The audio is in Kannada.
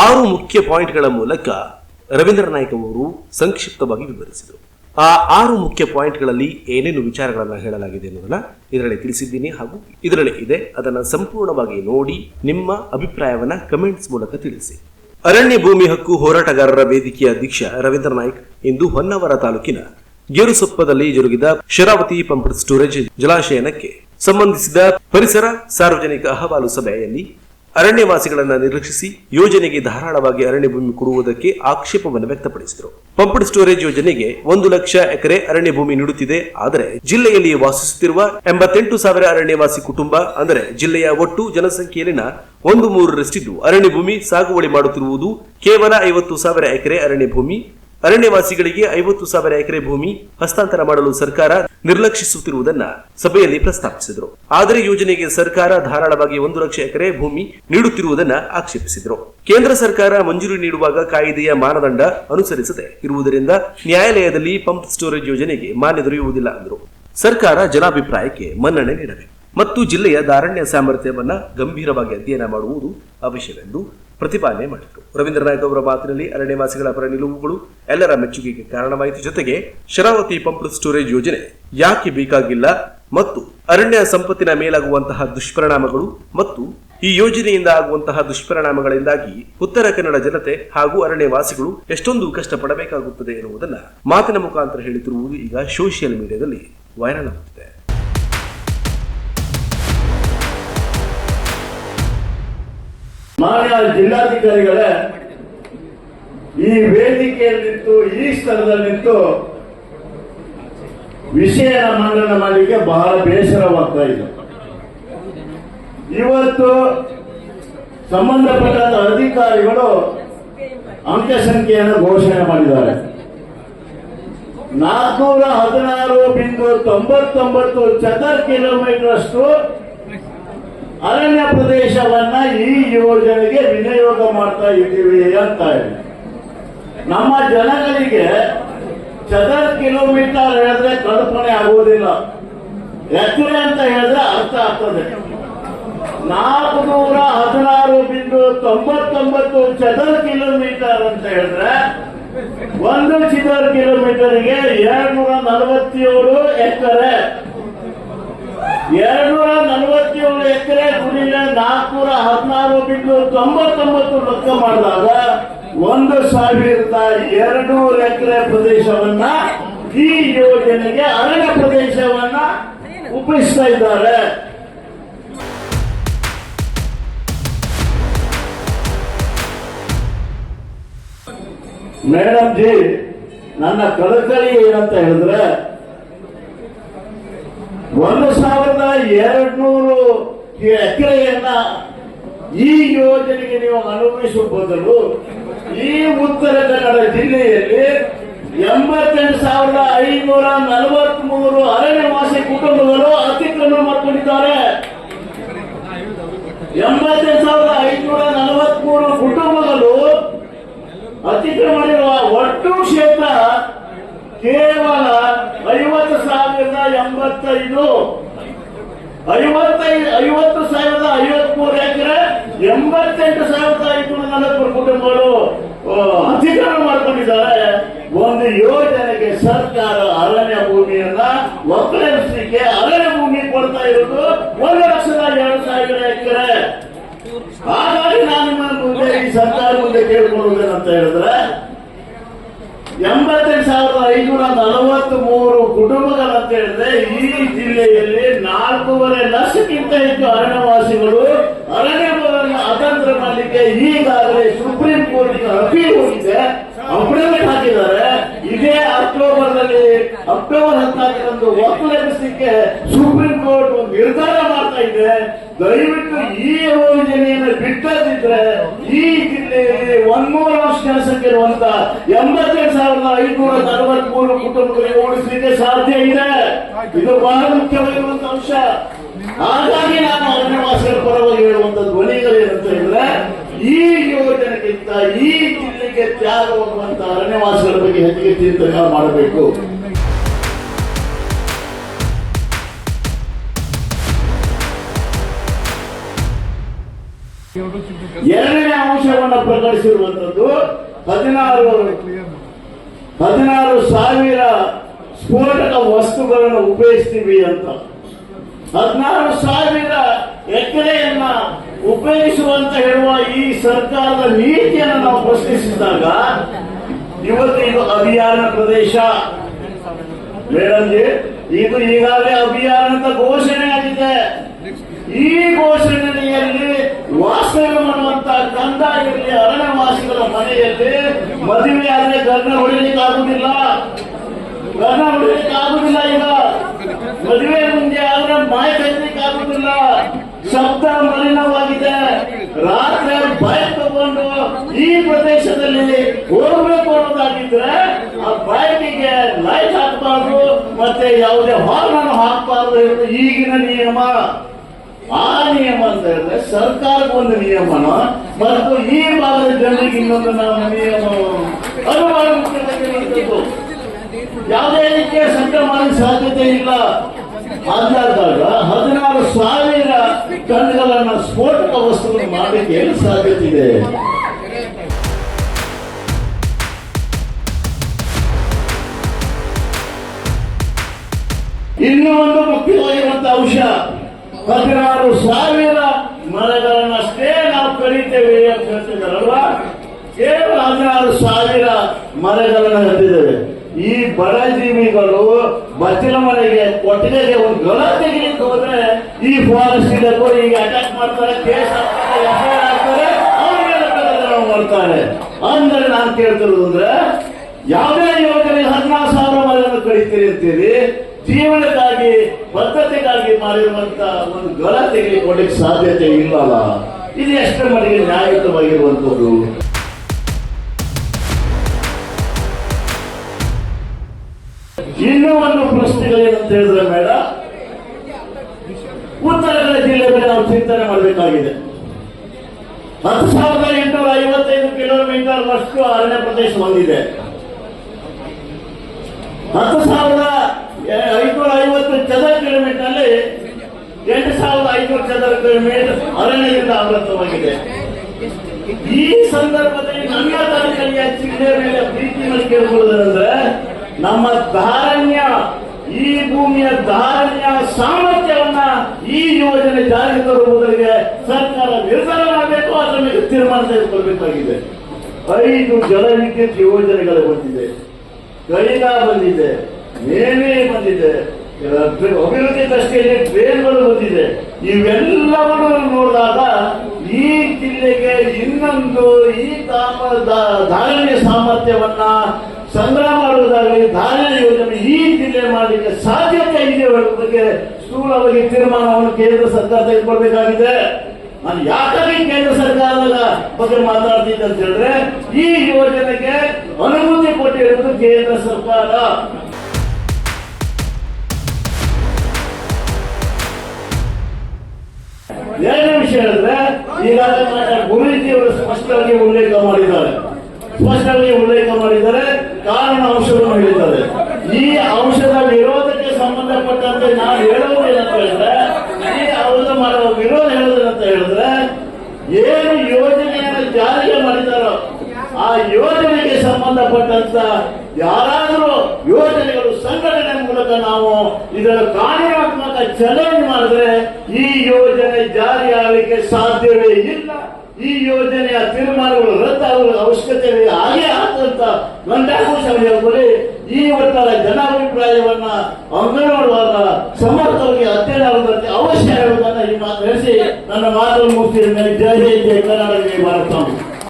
ಆರು ಮುಖ್ಯ ಪಾಯಿಂಟ್ಗಳ ಮೂಲಕ ರವೀಂದ್ರ ನಾಯ್ಕ ಅವರು ಸಂಕ್ಷಿಪ್ತವಾಗಿ ವಿವರಿಸಿದರು. ಆ ಆರು ಮುಖ್ಯ ಪಾಯಿಂಟ್ಗಳಲ್ಲಿ ಏನೇನು ವಿಚಾರಗಳನ್ನು ಹೇಳಲಾಗಿದೆ ಅನ್ನೋದನ್ನ ಇದರಲ್ಲಿ ತಿಳಿಸಿದ್ದೀನಿ ಹಾಗೂ ಇದರಲ್ಲಿ ಇದೆ. ಅದನ್ನು ಸಂಪೂರ್ಣವಾಗಿ ನೋಡಿ ನಿಮ್ಮ ಅಭಿಪ್ರಾಯವನ್ನ ಕಮೆಂಟ್ಸ್ ಮೂಲಕ ತಿಳಿಸಿ. ಅರಣ್ಯ ಭೂಮಿ ಹಕ್ಕು ಹೋರಾಟಗಾರರ ವೇದಿಕೆಯ ಅಧ್ಯಕ್ಷ ರವೀಂದ್ರ ನಾಯ್ಕ ಇಂದು ಹೊನ್ನಾವರ ತಾಲೂಕಿನ ಗೇರುಸೊಪ್ಪದಲ್ಲಿ ಜರುಗಿದ ಶರಾವತಿ ಪಂಪ್ ಸ್ಟೋರೇಜ್ ಜಲಾಶಯನಕ್ಕೆ ಸಂಬಂಧಿಸಿದ ಪರಿಸರ ಸಾರ್ವಜನಿಕ ಅಹವಾಲು ಸಭೆಯಲ್ಲಿ ಅರಣ್ಯವಾಸಿಗಳನ್ನ ನಿರ್ಲಕ್ಷಿಸಿ ಯೋಜನೆಗೆ ಧಾರಾಳವಾಗಿ ಅರಣ್ಯ ಭೂಮಿ ಕೊಡುವುದಕ್ಕೆ ಆಕ್ಷೇಪವನ್ನು ವ್ಯಕ್ತಪಡಿಸಿದರು. ಪಂಪ್ಡ್ ಸ್ಟೋರೇಜ್ ಯೋಜನೆಗೆ ಒಂದು ಲಕ್ಷ ಎಕರೆ ಅರಣ್ಯ ಭೂಮಿ ನೀಡುತ್ತಿದೆ. ಆದರೆ ಜಿಲ್ಲೆಯಲ್ಲಿ ವಾಸಿಸುತ್ತಿರುವ ಎಂಬತ್ತೆಂಟು ಸಾವಿರ ಅರಣ್ಯವಾಸಿ ಕುಟುಂಬ, ಅಂದರೆ ಜಿಲ್ಲೆಯ ಒಟ್ಟು ಜನಸಂಖ್ಯೆಯಲ್ಲಿನ ಒಂದು ಮೂರರಷ್ಟಿದ್ದು ಅರಣ್ಯ ಭೂಮಿ ಸಾಗುವಳಿ ಮಾಡುತ್ತಿರುವುದು ಕೇವಲ ಐವತ್ತು ಸಾವಿರ ಎಕರೆ ಅರಣ್ಯ ಭೂಮಿ. ಅರಣ್ಯವಾಸಿಗಳಿಗೆ ಐವತ್ತು ಸಾವಿರ ಎಕರೆ ಭೂಮಿ ಹಸ್ತಾಂತರ ಮಾಡಲು ಸರ್ಕಾರ ನಿರ್ಲಕ್ಷಿಸುತ್ತಿರುವುದನ್ನ ಸಭೆಯಲ್ಲಿ ಪ್ರಸ್ತಾಪಿಸಿದರು. ಆದರೆ ಯೋಜನೆಗೆ ಸರ್ಕಾರ ಧಾರಾಳವಾಗಿ ಒಂದು ಲಕ್ಷ ಎಕರೆ ಭೂಮಿ ನೀಡುತ್ತಿರುವುದನ್ನ ಆಕ್ಷೇಪಿಸಿದರು. ಕೇಂದ್ರ ಸರ್ಕಾರ ಮಂಜೂರಿ ನೀಡುವಾಗ ಕಾಯಿದೆಯ ಮಾನದಂಡ ಅನುಸರಿಸದೆ ಇರುವುದರಿಂದ ನ್ಯಾಯಾಲಯದಲ್ಲಿ ಪಂಪ್ ಸ್ಟೋರೇಜ್ ಯೋಜನೆಗೆ ಮಾನ್ಯ ದೊರೆಯುವುದಿಲ್ಲ ಎಂದರು ಸರ್ಕಾರ ಜನಾಭಿಪ್ರಾಯಕ್ಕೆ ಮನ್ನಣೆ ನೀಡಬೇಕು. ಮತ್ತು ಜಿಲ್ಲೆಯ ಧಾರಣ್ಯ ಸಾಮರ್ಥ್ಯವನ್ನ ಗಂಭೀರವಾಗಿ ಅಧ್ಯಯನ ಮಾಡುವುದು ಅವಶ್ಯವೆಂದು ಪ್ರತಿಪಾದನೆ ಮಾಡಿದರು ರವೀಂದ್ರನಾಥ್ ಅವರ ಮಾತಿನಲ್ಲಿ ಅರಣ್ಯವಾಸಿಗಳ ಪರ ನಿಲುವುಗಳು ಎಲ್ಲರ ಮೆಚ್ಚುಗೆಗೆ ಕಾರಣವಾಯಿತು. ಜೊತೆಗೆ ಶರಾವತಿ ಪಂಪ್ ಸ್ಟೋರೇಜ್ ಯೋಜನೆ ಯಾಕೆ ಬೇಕಾಗಿಲ್ಲ ಮತ್ತು ಅರಣ್ಯ ಸಂಪತ್ತಿನ ಮೇಲಾಗುವಂತಹ ದುಷ್ಪರಿಣಾಮಗಳು ಮತ್ತು ಈ ಯೋಜನೆಯಿಂದ ಆಗುವಂತಹ ದುಷ್ಪರಿಣಾಮಗಳಿಂದಾಗಿ ಉತ್ತರ ಕನ್ನಡ ಜನತೆ ಹಾಗೂ ಅರಣ್ಯವಾಸಿಗಳು ಎಷ್ಟೊಂದು ಕಷ್ಟಪಡಬೇಕಾಗುತ್ತದೆ ಎನ್ನುವುದನ್ನು ಮಾತಿನ ಮುಖಾಂತರ ಹೇಳುತ್ತಿರುವುದು ಈಗ ಸೋಷಿಯಲ್ ಮೀಡಿಯಾದಲ್ಲಿ ವೈರಲ್ ಆಗುತ್ತಿದೆ. ಮಾನ್ಯ ಜಿಲ್ಲಾಧಿಕಾರಿಗಳೇ, ಈ ವೇದಿಕೆಯಲ್ಲಿ ನಿಂತು, ಈ ಸ್ಥಳದಲ್ಲಿ ನಿಂತು ವಿಷಯ ಮಂಡನೆ ಮಾಡಲಿಕ್ಕೆ ಬಹಳ ಬೇಸರವಾಗ್ತಾ ಇದೆ. ಇವತ್ತು ಸಂಬಂಧಪಟ್ಟ ಅಧಿಕಾರಿಗಳು ಅಂಕ ಸಂಖ್ಯೆಯನ್ನು ಘೋಷಣೆ ಮಾಡಿದ್ದಾರೆ. ನಾಲ್ಕೂರ ಹದಿನಾರು ಬಿಂದು ತೊಂಬತ್ತೊಂಬತ್ತು ಚದರ ಕಿಲೋಮೀಟರ್ ಅಷ್ಟು ಅರಣ್ಯ ಪ್ರದೇಶವನ್ನ ಈ ಯೋಜನೆಗೆ ವಿನಿಯೋಗ ಮಾಡ್ತಾ ಇದ್ದೀವಿ ಅಂತ ಹೇಳಿ. ನಮ್ಮ ಜನಗಳಿಗೆ ಚದರ್ ಕಿಲೋಮೀಟರ್ ಹೇಳಿದ್ರೆ ಕಲ್ಪನೆ ಆಗುವುದಿಲ್ಲ. ಎಕರೆ ಅಂತ ಹೇಳಿದ್ರೆ ಅರ್ಥ ಆಗ್ತದೆ. ನಾಲ್ಕು ನೂರ ಹದಿನಾರು ಬಿಂದು ತೊಂಬತ್ತೊಂಬತ್ತು ಚದರ ಕಿಲೋಮೀಟರ್ ಅಂತ ಹೇಳಿದ್ರೆ ಒಂದು ಚದರ ಕಿಲೋಮೀಟರ್ಗೆ ಎರಡ್ನೂರ ನಲವತ್ತೇಳು ಎಕರೆ ಎರಡ್ನೂರ ನಲವತ್ತೇಳು ಎಕರೆ ಗುರಿನ ನಾಲ್ಕುನೂರ ಹದಿನಾರು ಬಿಟ್ಟು ತೊಂಬತ್ತೊಂಬತ್ತು ಲೆಕ್ಕ ಮಾಡಿದಾಗ ಒಂದು ಸಾವಿರದ ಎರಡ್ನೂರು ಎಕರೆ ಪ್ರದೇಶವನ್ನ ಈ ಯೋಜನೆಗೆ ಅರಣ್ಯ ಪ್ರದೇಶವನ್ನ ಉಪಯೋಗಿಸ್ತಾ ಇದ್ದಾರೆ. ಮೇಡಮ್ ಜಿ ನನ್ನ ಕಳಕಳಿ ಏನಂತ ಹೇಳಿದ್ರೆ ಒಂದು ಸಾವಿರದ ಎರಡ್ ನೂರು ಎಕರೆಯನ್ನ ಈ ಯೋಜನೆಗೆ ನೀವು ಅನುಭವಿಸುವ ಬದಲು ಈ ಉತ್ತರ ಕನ್ನಡ ಜಿಲ್ಲೆಯಲ್ಲಿ ಎಂಬತ್ತೆಂಟು ಸಾವಿರದ ಐನೂರ ನಲವತ್ತ್ ಮೂರು ಅರಣ್ಯವಾಸಿ ಕುಟುಂಬಗಳು ಅತಿಕ್ರಮಣ ಮಾಡಿಕೊಂಡಿದ್ದಾರೆ. ಎಂಬತ್ತೆಂಟು ಸಾವಿರದ ಐನೂರ ನಲವತ್ತ್ ಮೂರು ಕುಟುಂಬಗಳು ಅತಿಕ್ರಮಣ ಮಾಡಿರುವ ಒಟ್ಟು ಕ್ಷೇತ್ರ ಕೇವಲ ಐವತ್ತು ಸಾವಿರದ ಎಂಬತ್ತೈದು ಐವತ್ತೈದು ಐವತ್ತು ಸಾವಿರದ ಐವತ್ಮೂರು ಎಕರೆ ಎಂಬತ್ತೆಂಟು ಸಾವಿರದ ಐನೂರ ನಲವತ್ತು ಕುಟುಂಬಗಳು ಅಧಿಕಾರ ಮಾಡ್ಕೊಂಡಿದ್ದಾರೆ. ಒಂದು ಯೋಜನೆಗೆ ಸರ್ಕಾರ ಅರಣ್ಯ ಭೂಮಿಯನ್ನ ಒಕ್ಕಲಿಸಲಿಕ್ಕೆ ಅರಣ್ಯ ಭೂಮಿ ಕೊಡ್ತಾ ಇರೋದು ಒಂದು ಲಕ್ಷದ ಎರಡು ಸಾವಿರ ಎಕರೆ. ಹಾಗಾಗಿ ನಾನು ಮುಂದೆ ಈ ಸರ್ಕಾರ ಮುಂದೆ ಕೇಳ್ಕೊಳ್ಳುವುದೇನಂತ ಹೇಳಿದ್ರೆ, ಎಂಬತ್ತೆಂಟು ಸಾವಿರದ ಐನೂರ ನಲವತ್ತ್ ಮೂರು ಕುಟುಂಬಗಳಂತ ಹೇಳಿದ್ರೆ, ಈ ಜಿಲ್ಲೆಯಲ್ಲಿ ನಾಲ್ಕೂವರೆ ಲಕ್ಷಕ್ಕಿಂತ ಹೆಚ್ಚು ಅರಣ್ಯವಾಸಿಗಳು ಅರಣ್ಯವನ್ನು ಅತಂತ್ರ ಮಾಡಲಿಕ್ಕೆ ಈಗಾಗಲೇ ಸುಪ್ರೀಂ ಕೋರ್ಟ್ ಅಪೀಲ್ ಹೋಗಿದೆ ಅಫಿಡವಿಟ್ ಹಾಕಿದ್ದಾರೆ. ಇದೇ ಅಕ್ಟೋಬರ್ನಲ್ಲಿ ಅಕ್ಟೋಬರ್ ಹದಿನಾಲ್ಕರಂದು ಒಕ್ಕಲೆಬ್ಬಿಸಲಿಕ್ಕೆ ಸುಪ್ರೀಂ ಕೋರ್ಟ್ ಒಂದು ನಿರ್ಧಾರ ಮಾಡ್ತಾ ಇದೆ. ದಯವಿಟ್ಟು ಈ ಯೋಜನೆಯನ್ನು ಬಿಟ್ಟದಿದ್ರೆ ಈ ಜಿಲ್ಲೆಯಲ್ಲಿ ಒಂದೂರ ವರ್ಷ ಜನಸಂಖ್ಯೆ ಇರುವಂತ ಎಂಬತ್ತೆರಡು ಸಾವಿರದ ಐನೂರ ನಲವತ್ತ್ ಮೂರು ಕುಟುಂಬಗಳಿಗೆ ಓಡಿಸಲಿಕ್ಕೆ ಸಾಧ್ಯ ಇದೆ. ಇದು ಬಹಳ ಮುಖ್ಯವಾಗಿರುವಂತ ಅಂಶ. ಹಾಗಾಗಿ ನಾನು ಅರಣ್ಯವಾಸಿಗಳ ಪರವಾಗಿ ಹೇಳುವಂತ ಧ್ವನಿಗಳೇನಂತ ಹೇಳಿದ್ರೆ ಈ ಯೋಜನೆಗಿಂತ ಈ ಜಿಲ್ಲೆಗೆ ತ್ಯಾಗವಾಗುವಂತ ಅರಣ್ಯವಾಸಿಗಳ ಬಗ್ಗೆ ಹೆಚ್ಚಿಗೆ ಚಿಂತನೆ ಮಾಡಬೇಕು. ಎರಡನೇ ಅಂಶವನ್ನು ಪ್ರಕಟಿಸಿರುವಂತದ್ದು ಹದಿನಾರು ಹದಿನಾರು ಸಾವಿರ ಸ್ಫೋಟಕ ವಸ್ತುಗಳನ್ನು ಉಪಯೋಗಿಸ್ತೀವಿ ಅಂತ. ಹದಿನಾರು ಸಾವಿರ ಎಕರೆಯನ್ನ ಉಪಯೋಗಿಸುವಂತ ಹೇಳುವ ಈ ಸರ್ಕಾರದ ನೀತಿಯನ್ನು ನಾವು ಪ್ರಶ್ನಿಸಿದಾಗ, ಇವತ್ತು ಇದು ಅಭಿಯಾನ ಪ್ರದೇಶ. ಮೇಡಮ್ಜಿ, ಇದು ಈಗಾಗಲೇ ಅಭಿಯಾನ ಅಂತ ಘೋಷಣೆ ಆಗಿದೆ. ಈ ಘೋಷಣೆಯಲ್ಲಿ ವಾಸ್ತವ್ಯ ಮಾಡುವಂತ ಗಂಧ ಇರಲಿ ಅರಣ್ಯವಾಸಿಗಳ ಮನೆಯಲ್ಲಿ ಮದುವೆ ಆದ್ರೆ ಗರ್ನ ಹೊಡಿಲಿಕ್ಕೆ ಗರ್ನ ಹೊಡಿಲಿಕ್ಕೆ ಈಗ. ಮದುವೆ ಮುಂದೆ ಆದ್ರೆ ಮಾಯ ಆಗುದಿಲ್ಲ ಶಬ್ದ ಮಲಿನವಾಗಿದೆ. ರಾತ್ರಿ ಭಯ ತಗೊಂಡು ಈ ಪ್ರದೇಶದಲ್ಲಿ ಹೋಗ್ಬೇಕು ಅನ್ನೋದಾಗಿದ್ರೆ ಆ ಬೈಕಿಗೆ ಲೈಟ್ ಹಾಕಬಾರ್ದು, ಮತ್ತೆ ಯಾವುದೇ ಹಾರ್ನ್ ಹಾಕಬಾರ್ದು ಈಗಿನ ನಿಯಮ. ಆ ನಿಯಮ ಅಂತ ಹೇಳಿದ್ರೆ ಸರ್ಕಾರಕ್ಕೆ ಒಂದು ನಿಯಮನ, ಮತ್ತು ಈ ಭಾಗದ ಜನರಿಗೆ ಇನ್ನೊಂದು ನಾವು ನಿಯಮ. ಅನುಮಾನ ಯಾವುದೇ ರೀತಿಯ ಸಂಕ್ರಮಣ ಸಾಧ್ಯತೆ ಇಲ್ಲ. ಅಂದಾಗ ಹದಿನಾರು ಸಾವಿರ ಟನ್ಗಳನ್ನ ಸ್ಫೋಟಕ ವಸ್ತುಗಳನ್ನು ಮಾಡಲಿಕ್ಕೆ ಏನು ಸಾಧ್ಯತೆ ಇದೆ ಇನ್ನೂ ಒಂದು ಮುಖ್ಯವಾಗಿರುವಂತಹ ಅಂಶ, ಹದಿನಾರು ಸಾವಿರ ಮರಗಳನ್ನಷ್ಟೇ ನಾವು ಕಡಿತೇವೆ ಅಂತ ಹೇಳ್ತಿದ್ದಾರಲ್ವಾ? ಕೇವಲ ಹದಿನಾರು ಸಾವಿರ ಮರಗಳನ್ನು ಹತ್ತಿದ್ದೇವೆ ಈ ಬಡ ಜೀವಿಗಳು ಮನೆಗೆ ಕೊಟ್ಟಿಗೆಗೆ ಒಂದು ಗಲ ತೆಗಿಲಿಕ್ಕೆ ಹೋದ್ರೆ ಈ ಫಾರೆಸ್ಟ್ ಇದೆ ಈಗ ಅಟ್ಯಾಕ್ ಮಾಡ್ತಾರೆ ಕೇಸ್ ಹಾಕ್ತಾರೆ ಮಾಡ್ತಾರೆ. ಅಂದ್ರೆ ನಾನು ಕೇಳ್ತಿರೋದು ಅಂದ್ರೆ, ಯಾವುದೇ ಯೋಜನೆ ಹದಿನಾರು ಸಾವಿರ ಮನೆಯನ್ನು ಕಡಿತೀರಿ ಅಂತೀರಿ, ಜೀವನಕ್ಕಾಗಿ ಬದ್ಧತೆಗಾಗಿ ಮಾಡಿರುವಂತ ಒಂದು ಗಳ ತೆಗೆದುಕೊಳ್ಳಿಕ್ಕೆ ಸಾಧ್ಯತೆ ಇಲ್ಲಲ್ಲ. ಇದು ಎಷ್ಟು ಮನೆಗೆ ನ್ಯಾಯಯುತವಾಗಿರುವಂತದ್ದು ಇನ್ನೂ ಒಂದು ಪ್ರಶ್ನೆಗಳೇನಂತ ಹೇಳಿದ್ರೆ ಬೇಡ ಉತ್ತರ ಕನ್ನಡ ಜಿಲ್ಲೆಗೆ ನಾವು ಚಿಂತನೆ ಮಾಡಬೇಕಾಗಿದೆ. ಹತ್ತು ಸಾವಿರದ ಎಂಟುನೂರ ಐವತ್ತೈದು ಕಿಲೋಮೀಟರ್ ನಷ್ಟು ಅರಣ್ಯ ಪ್ರದೇಶ ಹೊಂದಿದೆ ಹತ್ತು ಸಾವಿರದ ಐನೂರ ಐವತ್ತು ಚದರ ಕಿಲೋಮೀಟರ್ ಅಲ್ಲಿ ಎಂಟು ಸಾವಿರದ ಐನೂರು ಚದರ ಕಿಲೋಮೀಟರ್ ಅರಣ್ಯದಿಂದ ಆವೃತವಾಗಿದೆ ಈ ಸಂದರ್ಭದಲ್ಲಿ ನನ್ನ ತಾಲೂಕಲ್ಲಿ ಜಿಲ್ಲೆ ಮೇಲೆ ಪ್ರೀತಿ ಮಾಡಿ ಕೇಳ್ಕೊಳ್ಳೋದಂದ್ರೆ ನಮ್ಮ ಧಾರಣ್ಯ, ಈ ಭೂಮಿಯ ಧಾರಣ್ಯ ಸಾಮರ್ಥ್ಯವನ್ನ ಈ ಯೋಜನೆ ಜಾರಿಗೆ ತರುವುದರಿಗೆ ಸರ್ಕಾರ ನಿರ್ಧಾರ ಮಾಡಬೇಕು ಅದರ ಮೇಲೆ ತೀರ್ಮಾನ ತೆಗೆದುಕೊಳ್ಬೇಕಾಗಿದೆ. ಐದು ಜಲವಿದ್ಯುತ್ ಯೋಜನೆಗಳು ಬಂದಿದೆ. ಕೈಲಾ ಬಂದಿದೆ. ಮೇವೆ ಬಂದಿದೆ. ಅಭಿವೃದ್ಧಿ ದೃಷ್ಟಿಯಲ್ಲಿ ಟ್ರೇನ್ಗಳು ಬಂದಿದೆ. ಇವೆಲ್ಲವನ್ನು ನೋಡಿದಾಗ ಈ ಜಿಲ್ಲೆಗೆ ಇನ್ನೊಂದು ಈ ಧಾರಣೆ ಸಾಮರ್ಥ್ಯವನ್ನ ಸಂಗ್ರಹ ಮಾಡುವುದಾಗಲಿ ಧಾನ್ಯ ಯೋಜನೆ ಈ ಜಿಲ್ಲೆ ಮಾಡಲಿಕ್ಕೆ ಸಾಧ್ಯತೆ ಇದೆ ಬಗ್ಗೆ ಸ್ಥೂಲವಾಗಿ ತೀರ್ಮಾನವನ್ನು ಕೇಂದ್ರ ಸರ್ಕಾರ ತೆಗೆದುಕೊಳ್ಬೇಕಾಗಿದೆ. ನಾನು ಯಾಕಾಗಿ ಕೇಂದ್ರ ಸರ್ಕಾರದ ಬಗ್ಗೆ ಮಾತಾಡ್ತಿದ್ದೆ ಅಂತ ಹೇಳಿದ್ರೆ, ಈ ಯೋಜನೆಗೆ ಅನುಮತಿ ಕೊಟ್ಟಿರುವುದು ಕೇಂದ್ರ ಸರ್ಕಾರ. ಎರಡನೇ ವಿಷಯ ಹೇಳಿದ್ರೆ, ಈಗಾಗಲೇ ಗುರುಜಿ ಅವರು ಸ್ಪಷ್ಟವಾಗಿ ಉಲ್ಲೇಖ ಮಾಡಿದ್ದಾರೆ. ಸ್ಪಷ್ಟವಾಗಿ ಉಲ್ಲೇಖ ಮಾಡಿದ್ದಾರೆ ಕಾರಣ ಅಂಶವನ್ನು ಹೇಳಿದ್ದಾರೆ. ಈ ಅಂಶದ ವಿರೋಧಕ್ಕೆ ಸಂಬಂಧಪಟ್ಟಂತೆ ನಾನು ಹೇಳುವುದೇನಂತ ಹೇಳಿದ್ರೆ, ಈ ಅವರ ಮಾಡುವ ವಿರೋಧ ಹೇಳುವುದೇನಂತ ಹೇಳಿದ್ರೆ, ಏನು ಯೋಜನೆಯನ್ನು ಜಾರಿಗೆ ಮಾಡಿದಾರೋ ಆ ಯೋಜನೆಗೆ ಸಂಬಂಧಪಟ್ಟಂತ ಯಾರಾದರೂ ಯೋಜನೆಗಳು ಸಂಘಟನೆ ಮೂಲಕ ನಾವು ಇದರ ಕಾರ್ಯಾತ್ಮಕ ಚಾಲೆಂಜ್ ಮಾಡಿದ್ರೆ ಈ ಯೋಜನೆ ಜಾರಿಯಾಗಲಿಕ್ಕೆ ಸಾಧ್ಯವೇ ಇಲ್ಲ. ಈ ಯೋಜನೆಯ ತೀರ್ಮಾನಗಳು ರದ್ದಾಗುವ ಅವಶ್ಯಕತೆ ಹಾಗೆ ಆದಂತ ಹೇಳ್ಕೊಳ್ಳಿ ಈ ಒಟ್ಟಾರೆ ಜನಾಭಿಪ್ರಾಯವನ್ನ ಅಂಗನವಾಡುವಾಗ ಸಮರ್ಥವಾಗಿ ಅಧ್ಯಯನ ಅವಶ್ಯ ಹೇಳುವುದನ್ನ ಈ ಮಾತು ಹೇಳಿಸಿ. ನನ್ನ ಮಾತನ್ನು ಮುಗಿಸಿದ ಮೇಲೆ ಜಯ ಜಯ ಜಯ ಕರ್ನಾಟಕ ಭಾರತ.